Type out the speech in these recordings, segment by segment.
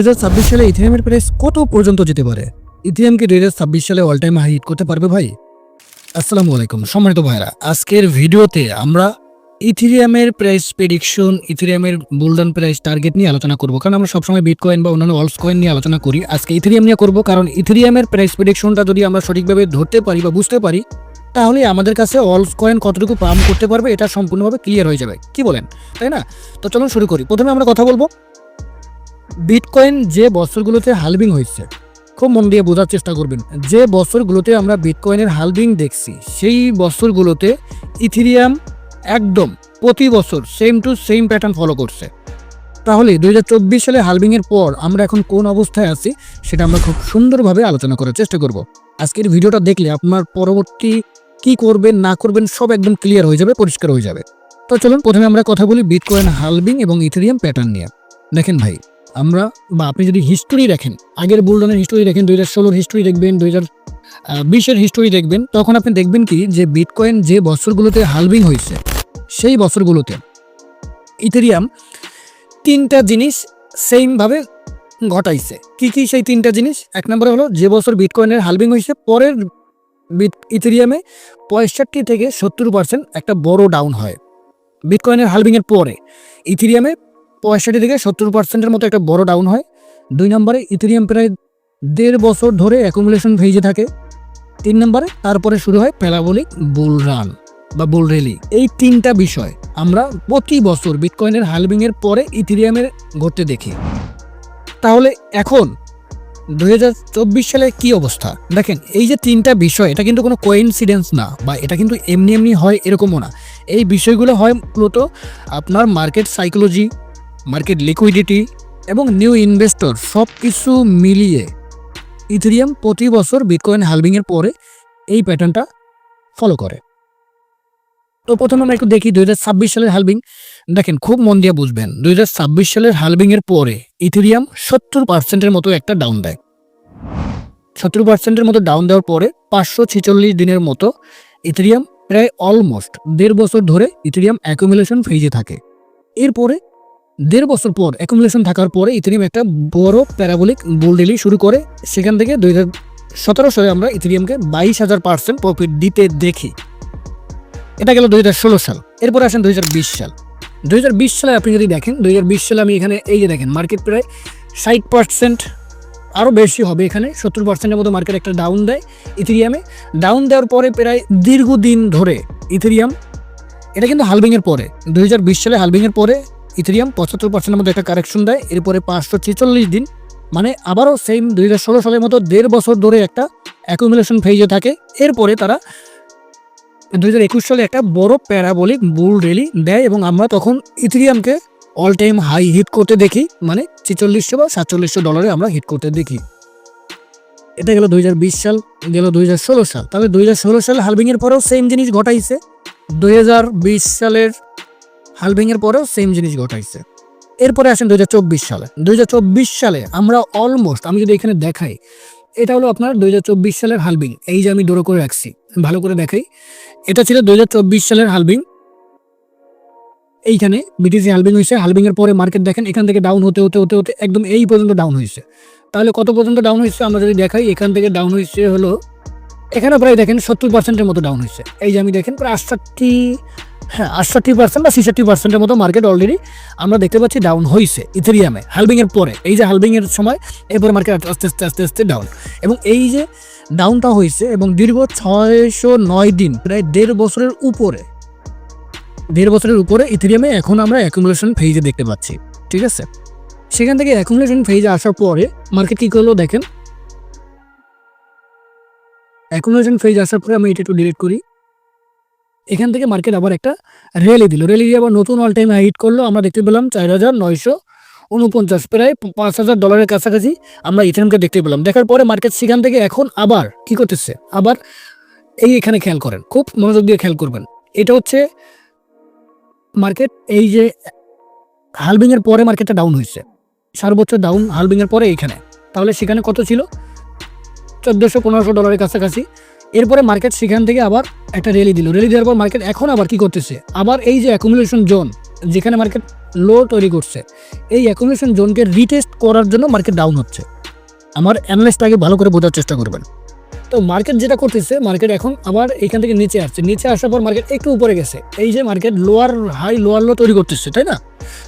হাজার ছাব্বিশ সালে ইথিরিয়ামের প্রাইস কত পর্যন্ত যেতে পারে? ইথিরিয়াম কি দুই হাজার ছাব্বিশ সালে অল টাইম হাই হিট করতে পারবে ভাই? আসসালামু আলাইকুম, সম্মানিত ভাইরা আজকের ভিডিওতে আমরা ইথিরিয়ামের প্রাইস প্রেডিকশন ইথিরিয়ামের বুলডান প্রাইস টার্গেট নিয়ে আলোচনা করব। কারণ আমরা সবসময় বিটকয়েন বা অন্যান্য অলস কয়েন নিয়ে আলোচনা করি। আজকে ইথিরিয়াম নিয়ে করব, কারণ ইথিরিয়ামের প্রাইস প্রেডিকশনটা যদি আমরা সঠিকভাবে ধরতে পারি বা বুঝতে পারি, তাহলে আমাদের কাছে অলস কয়েন কতটুকু পাম্প করতে পারবে, এটা সম্পূর্ণভাবে ক্লিয়ার হয়ে যাবে। কি বলেন? তাই না? তো চলুন শুরু করি। প্রথমে আমরা কথা বলব বিটকয়েন যে বছরগুলোতে হালবিং হয়েছে, খুব মন দিয়ে বোঝার চেষ্টা করবেন। যে বছরগুলোতে আমরা বিটকয়েনের হালবিং দেখছি, সেই বছরগুলোতে ইথিরিয়াম একদম প্রতি বছর same to same pattern follow করছে। তাহলে দু হাজার চব্বিশ সালে হালবিংয়ের পর আমরা এখন কোন অবস্থায় আছি, সেটা আমরা খুব সুন্দরভাবে আলোচনা করার চেষ্টা করব। আজকের ভিডিওটা দেখলে আপনার পরবর্তী কি করবেন, না করবেন, সব একদম ক্লিয়ার হয়ে যাবে, পরিষ্কার হয়ে যাবে। তো চলুন, প্রথমে আমরা কথা বলি বিটকয়েন হালবিং এবং ইথেরিয়াম প্যাটার্ন নিয়ে। দেখেন ভাই আমরা, বা আপনি যদি হিস্টোরি দেখেন, আগের বুলডনের হিস্টোরি দেখেন, দুই হাজার হিস্টোরি দেখবেন, দুই হাজার হিস্টোরি দেখবেন, তখন আপনি দেখবেন কি যে বিটকয়েন যে বছরগুলোতে হালভিং হয়েছে, সেই বছরগুলোতে ইথেরিয়াম তিনটা জিনিস সেমভাবে ঘটাইছে। কি কি সেই তিনটা জিনিস? এক নম্বরে হলো যে বছর বিটকয়েনের হালভিং হয়েছে, পরের ইথেরিয়ামে পঁয়ষট্টি থেকে সত্তর পার্সেন্ট একটা বড় ডাউন হয়। বিটকয়েনের হালভিংয়ের পরে ইথেরিয়ামে পঁয়ষট্টি থেকে সত্তর পার্সেন্টের মতো একটা বড় ডাউন হয়। দুই নম্বরে ইথেরিয়াম প্রায় দেড় বছর ধরে অ্যাকুমুলেশন ভেজে থাকে। তিন নম্বরে তারপরে শুরু হয় প্যারাবলিক বুল রান বা বুল রেলি এই তিনটা বিষয় আমরা প্রতি বছর বিটকয়েনের হালবিংয়ের পরে ইথেরিয়ামের ঘটতে দেখি। তাহলে এখন দু হাজার চব্বিশ সালে কি অবস্থা? দেখেন, এই যে তিনটা বিষয়, এটা কিন্তু কোনো কোইন্সিডেন্স না বা এটা কিন্তু এমনি এমনি হয় এরকমও না। এই বিষয়গুলো হয় মূলত আপনার মার্কেট সাইকোলজি মার্কেট লিকুইডিটি এবং নিউ ইনভেস্টর সব কিছু মিলিয়ে ইথেরিয়াম প্রতি বছর বিটকয়েন হালবিংয়ের পরে এই প্যাটার্নটা ফলো করে। তো প্রথমে আমরা একটু দেখি দুই হাজার ছাব্বিশ সালের হালবিং দেখেন, খুব মন দিয়ে বুঝবেন দু হাজার ছাব্বিশ সালের হালবিংয়ের পরে ইথেরিয়াম সত্তর পার্সেন্টের মতো একটা ডাউন দেয়। সত্তর পার্সেন্টের মতো ডাউন দেওয়ার পরে পাঁচশো ছেচল্লিশ দিনের মতো ইথেরিয়াম প্রায় অলমোস্ট দেড় বছর ধরে ইথেরিয়াম অ্যাকুমুলেশন ফেজে থাকে। এরপরে দেড় বছর পর অ্যাকুমুলেশন থাকার পরে ইথেরিয়াম একটা বড় প্যারাবলিক বুলডেলি শুরু করে। সেখান থেকে দুই হাজার সতেরো সালে আমরা ইথেরিয়ামকে বাইশ হাজার পার্সেন্ট প্রফিট দিতে দেখি। এটা গেল দুই হাজার ষোলো সাল। এরপরে আসেন দুই হাজার বিশ সাল। দুই হাজার বিশ সালে আপনি যদি দেখেন, দুই হাজার বিশ সালে আমি এখানে এই যে দেখেন মার্কেট প্রায় ষাট পার্সেন্ট আরও বেশি হবে এখানে, সত্তর পার্সেন্টের মতো মার্কেট একটা ডাউন দেয় ইথেরিয়ামে। ডাউন দেওয়ার পরে প্রায় দীর্ঘদিন ধরে ইথেরিয়াম, এটা কিন্তু হালবিংয়ের পরে, দুই হাজার বিশ সালে হালবিংয়ের পরে ইথেরিয়াম পঁচাত্তর পার্সেন্টের মতো একটা কারেকশন দেয়, এরপরে পাঁচশো ছেচল্লিশ দিন মানে আবারও সেম দুই হাজার ষোলো সালের মতো দেড় বছর ধরে একটা অ্যাকুমুলেশন ফেজে থাকে। এরপরে তারা দুই হাজার একুশ সালে একটা বড় প্যারাবলিক বুল রেলি দেয় এবং আমরা তখন ইথেরিয়ামকে অল টাইম হাই হিট করতে দেখি মানে ছেচল্লিশশো বা সাতচল্লিশশো ডলারে আমরা হিট করতে দেখি। এটা গেল দুই হাজার বিশ সাল, গেল দুই হাজার ষোলো সাল। তাহলে দুই সালে হালবিংয়ের পরেও সেম জিনিস ঘটাইছে। দুই হাজার বিশ সালের হালবিংয়ের পরেও সেম জিনিস ঘটাইছে। এরপরে আসেন দু হাজার চব্বিশ সালে। দু হাজার চব্বিশ সালে আমরা অলমোস্ট আমি যদি এখানে দেখাই, এটা হলো আপনার দু হাজার চব্বিশ সালের হালবিং এই যে আমি ডোরো করে রাখছি, ভালো করে দেখাই। এটা ছিল দু হাজার চব্বিশ সালের হালবিং এইখানে বিটিসি হালবিং হয়েছে হালবিং এর পরে মার্কেট দেখেন, এখান থেকে ডাউন হতে হতে হতে হতে একদম এই পর্যন্ত ডাউন হয়েছে। তাহলে কত পর্যন্ত ডাউন হয়েছে আমরা যদি দেখাই, এখান থেকে ডাউন হয়েছে হলো এখানে প্রায় দেখেন সত্তর পার্সেন্টের মতো ডাউন হয়েছে। এই যে আমি দেখেন, প্রায় আটষট্টি হ্যাঁ আটষট্টি পার্সেন্ট বা ছেষট্টি পার্সেন্টের মতো মার্কেট অলরেডি আমরা দেখতে পাচ্ছি ডাউন হয়েছে ইথেরিয়ামে হালবিং পরে। এই যে হালবিং সময়, এরপরে মার্কেট আস্তে আস্তে আস্তে আস্তে ডাউন এবং এই যে ডাউনটা হয়েছে এবং দীর্ঘ ছয়শো নয় দিন, প্রায় দেড় বছরের উপরে, দেড় বছরের উপরে ইথেরিয়ামে এখন আমরা অ্যাকুমুলেশন ফেজে দেখতে পাচ্ছি, ঠিক আছে? সেখান থেকে অ্যাকুমুলেশন ফেজে আসার পরে মার্কেট কী করল দেখেন? অ্যাকুমুলেশন ফেজ আসার পরে আমি এটা একটু ডিলিট করি। এখান থেকে মার্কেট আবার একটা র্যালি দিল। র্যালি দিয়ে আবার নতুন অল টাইম হাইট করল। আমরা দেখতে পেলাম চার হাজার নয়শো উনপঞ্চাশ, প্রায় পাঁচ হাজার ডলারের কাছাকাছি আমরা ইথেরিয়ামকে দেখতে পেলাম। দেখার পরে মার্কেট সেখান থেকে এখন আবার কি করতেছে? আবার এই এখানে খেয়াল করেন, খুব মনোযোগ দিয়ে খেয়াল করবেন। এটা হচ্ছে মার্কেট এই যে হালবিং এর পরে মার্কেটটা ডাউন হয়েছে। সর্বোচ্চ ডাউন হালবিং এর পরে এইখানে তাহলে সেখানে কত ছিল? চোদ্দোশো পনেরোশো ডলারের কাছাকাছি। এরপরে মার্কেট সেখান থেকে আবার একটা রেলি দিল। রেলি দেওয়ার পর মার্কেট এখন আবার কি করতেছে? আবার এই যে অ্যাকুমুলেশন জোন যেখানে মার্কেট লো তৈরি করছে, এই অ্যাকুমুলেশন জোনকে রিটেস্ট করার জন্য মার্কেট ডাউন হচ্ছে। আমার অ্যানালিস্টটাকে ভালো করে বোঝার চেষ্টা করবেন। তো মার্কেট যেটা করতেছে মার্কেট এখন আবার এখান থেকে নিচে আসছে। নিচে আসার পর মার্কেট একটু উপরে গেছে। এই যে market lower high lower low তৈরি করতেছে, তাই না?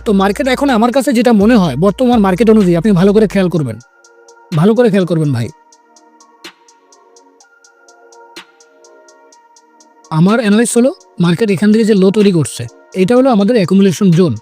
তো মার্কেট এখন আমার কাছে যেটা মনে হয়, বর্তমান মার্কেট অনুযায়ী আপনি ভালো করে খেয়াল করবেন। ভালো করে খেয়াল করবেন ভাই। আমার অ্যানালাইস হলো মার্কেট এখান থেকে যে লো তৈরি করছে, এটা হলো আমাদের অ্যাকুমুলেশন জোন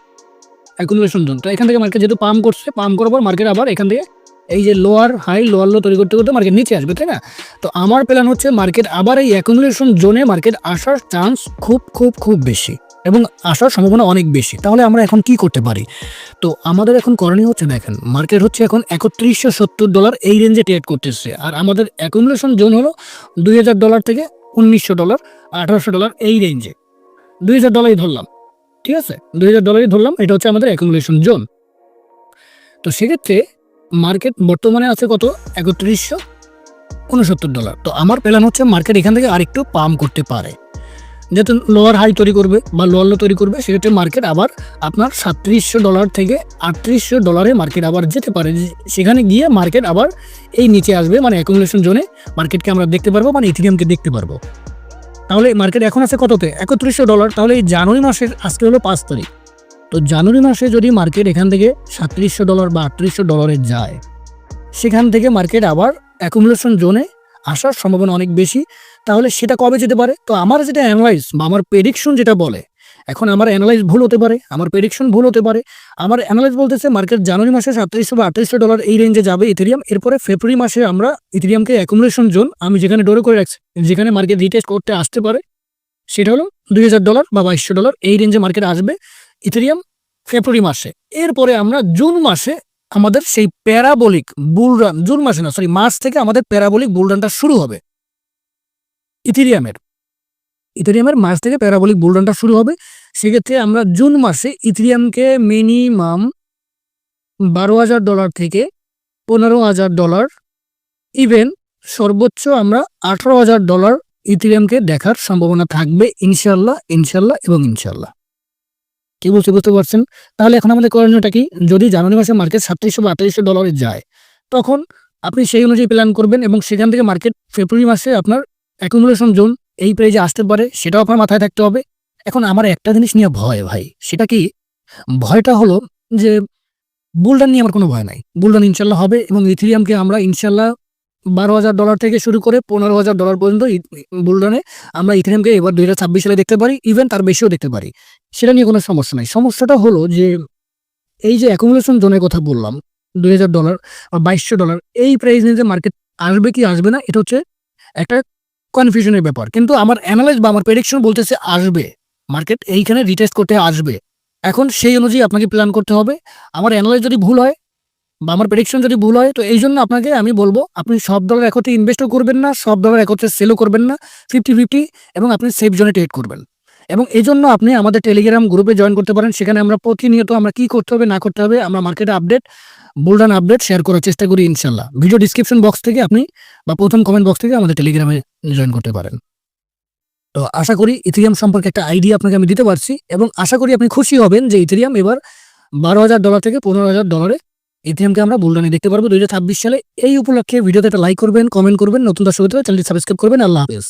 অ্যাকুমুলেশন জোন তো এখান থেকে মার্কেট যেহেতু পাম্প করছে পাম্প করার পর মার্কেট আবার এখান থেকে এই যে লোয়ার হাই লোয়ার লো তৈরি করতে করতে মার্কেট নিচে আসবে, তাই না? তো আমার প্ল্যান হচ্ছে মার্কেট আবার এই অ্যাকুমুলেশন জোনে মার্কেট আসার চান্স খুব খুব খুব বেশি এবং আসার সম্ভাবনা অনেক বেশি। তাহলে আমরা এখন কি করতে পারি? তো আমাদের এখন করণীয় হচ্ছে দেখেন মার্কেট হচ্ছে এখন একত্রিশশো সত্তর ডলার এই রেঞ্জে ট্রেড করতেছে। আর আমাদের অ্যাকুমুলেশন জোন হলো দুই হাজার ডলার থেকে উনিশশো ডলার আঠারোশো ডলার এই রেঞ্জে দুই হাজার ডলারই ধরলাম, ঠিক আছে? দুই হাজার ডলারই ধরলাম, এটা হচ্ছে আমাদের অ্যাকুমুলেশন জোন তো সেক্ষেত্রে মার্কেট বর্তমানে আছে কত? একত্রিশশো উনসত্তর ডলার তো আমার প্ল্যান হচ্ছে মার্কেট এখান থেকে আরেকটু পাম্প করতে পারে। যেহেতু লোয়ার হাই তৈরি করবে বা লোয়ার লো তৈরি করবে, সেক্ষেত্রে মার্কেট আবার আপনার সাতত্রিশশো ডলার থেকে আটত্রিশশো ডলারে মার্কেট আবার যেতে পারে। সেখানে গিয়ে মার্কেট আবার এই নিচে আসবে মানে অ্যাকুমুলেশন জোনে মার্কেটকে আমরা দেখতে পারব মানে ইথিরিয়ামকে দেখতে পারব। তাহলে মার্কেট এখন আছে কততে? একত্রিশশো ডলার তাহলে এই জানুয়ারি মাসের, আজকে হলো পাঁচ তারিখ। তো জানুয়ারি মাসে যদি মার্কেট এখান থেকে সাতত্রিশশো ডলার বা আটত্রিশশো ডলারে যায়, সেখান থেকে মার্কেট আবার অ্যাকুমুলেশন জোনে আসার সম্ভাবনা অনেক বেশি। তাহলে সেটা কবে যেতে পারে? তো আমার যেটা অ্যানালাইজ বা আমার প্রেডিকশন যেটা বলে এখন আমার অ্যানালাইজ ভুল হতে পারে, আমার প্রেডিকশন ভুল হতে পারে। আমার অ্যানালাইজ বলতেছে মার্কেট জানুয়ারি মাসে সাতত্রিশশো বা আটত্রিশশো ডলার এই রেঞ্জে যাবে ইথেরিয়াম এরপরে ফেব্রুয়ারি মাসে আমরা ইথেরিয়ামকে অ্যাকুমুলেশন জোন আমি যেখানে ডোরে করে রাখছি, যেখানে মার্কেট রিটেস্ট করতে আসতে পারে, সেটা হলো দুই হাজার ডলার বা বাইশশো ডলার এই রেঞ্জে মার্কেট আসবে ইথেরিয়াম ফেব্রুয়ারি মাসে। এরপরে আমরা জুন মাসে আমাদের সেই প্যারাবলিক বুলরান জুন মাসে না সরি মার্চ থেকে আমাদের প্যারাবলিক বুলরানটা শুরু হবে ইথেরিয়ামের ইথেরিয়ামের মার্চ থেকে প্যারাবলিক বুলরানটা শুরু হবে। সেক্ষেত্রে আমরা জুন মাসে ইথেরিয়ামকে মিনিমাম বারো হাজার ডলার থেকে পনেরো হাজার ডলার, ইভেন সর্বোচ্চ আমরা আঠারো হাজার ডলার ইথেরিয়ামকে দেখার সম্ভাবনা থাকবে ইনশাল্লাহ ইনশাল্লাহ এবং ইনশাল্লাহ কি বলছি বুঝতে পারছেন? তাহলে এখন আমাদের করণীয়টা কি? যদি জানুয়ারি মাসে মার্কেট সাতত্রিশশো বা আঠাইশশো ডলারে যায়, তখন আপনি সেই অনুযায়ী প্ল্যান করবেন এবং সেখান থেকে মার্কেট ফেব্রুয়ারি মাসে আপনার অ্যাকুমুলেশন জোন এই প্রাইজে আসতে পারে, সেটাও আপনার মাথায় থাকতে হবে। এখন আমার একটা জিনিস নিয়ে ভয় ভাই, সেটা কি? ভয়টা হলো যে বুলডান নিয়ে আমার কোনো ভয় নাই। বুলডান ইনশাল্লাহ হবে এবং ইথিরিয়ামকে আমরা ইনশাল্লাহ বারো হাজার ডলার থেকে শুরু করে পনেরো হাজার ডলার পর্যন্ত বুলডানে আমরা ইথিরিয়ামকে এবার দুই হাজার ছাব্বিশ সালে দেখতে পারি ইভেন তার বেশিও দেখতে পারি। সেটা নিয়ে কোনো সমস্যা নাই। সমস্যাটা হলো যে এই যে অ্যাকুমুলেশন জোনের কথা বললাম, দুই হাজার ডলার বা বাইশশো ডলার, এই প্রাইস নিয়ে যে মার্কেট আসবে কি আসবে না, এটা হচ্ছে একটা কনফিউশনের ব্যাপার। কিন্তু আমার অ্যানালাইজ বা আমার প্রেডিকশন বলতেছে আসবে। মার্কেট এইখানে রিটেস্ট করতে আসবে। এখন সেই অনুযায়ী আপনাকে প্ল্যান করতে হবে। আমার অ্যানালাইজ যদি ভুল হয় বা আমার প্রেডিকশন যদি ভুল হয়, তো এই জন্য আপনাকে আমি বলব, আপনি সব ডলার একত্রে ইনভেস্টও করবেন না, সব ডলার একত্রে সেলও করবেন না ফিফটি ফিফটি এবং আপনি সেফ জোনে ট্রেড করবেন। এবং এই জন্য আপনি আমাদের টেলিগ্রাম গ্রুপে জয়েন করতে পারেন, সেখানে আমরা প্রতিনিয়ত আমরা কি করতে হবে, না করতে হবে, আমরা মার্কেটে আপডেট বুলডান আপডেট শেয়ার করার চেষ্টা করি ইনশাল্লাহ। ভিডিও ডিসক্রিপশন বক্স থেকে আপনি বা প্রথম কমেন্ট বক্স থেকে আমাদের টেলিগ্রামে জয়েন করতে পারেন। তো আশা করি ইথেরিয়াম সম্পর্কে একটা আইডিয়া আপনাকে আমি দিতে পারছি এবং আশা করি আপনি খুশি হবেন যে ইথেরিয়াম এবার বারো হাজার ডলার থেকে পনেরো হাজার ডলারে ইথেরিয়ামকে আমরা বুলডানে দেখতে পারব। দুই হাজার ছাব্বিশ সালে এই উপলক্ষে ভিডিওতে একটা লাইক করবেন কমেন্ট করবেন, নতুন দর্শক চ্যানেলটি সাবস্ক্রাইব করবেন। আল্লাহ হাফেজ।